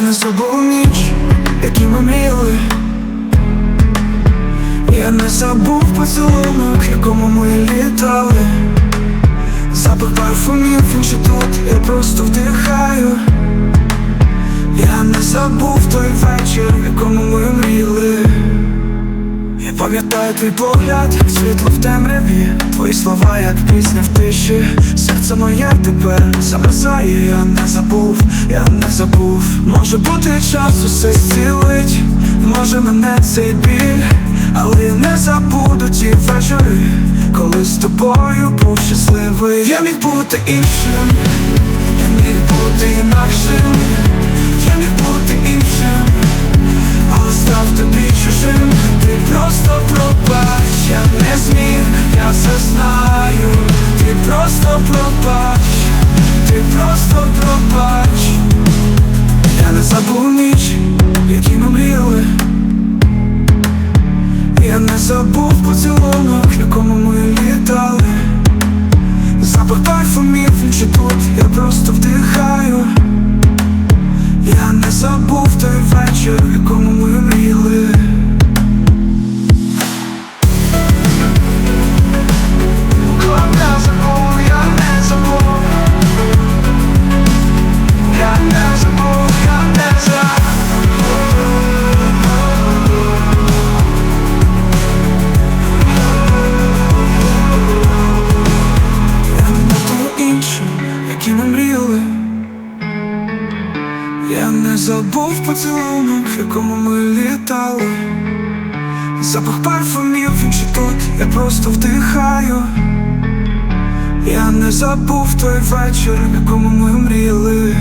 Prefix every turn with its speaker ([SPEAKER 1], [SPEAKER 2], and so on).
[SPEAKER 1] я не забув ніч, які ми мріяли Я не забув поцілунок, якому ми літали. Запах парфумів, інші тут, я просто вдихаю. Пам'ятаю твій погляд, світло в темряві. Твої слова, як пісня в тиші. Серце моє тепер замерзає, я не забув, я не забув. Може бути час усе зцілить, може мене цей біль. Але не забуду ті вечори, коли з тобою був щасливий. Я міг бути іншим, я міг бути інакшим просто пробач, ти просто пробач. Я не забув ніч, які ми мріяли. Я не забув поцілунок, якому ми літали мріяли я не забув поцілунок, в якому ми літали. Запах парфумів, він ще тут, я просто вдихаю. Я не забув той вечір, в якому ми мріяли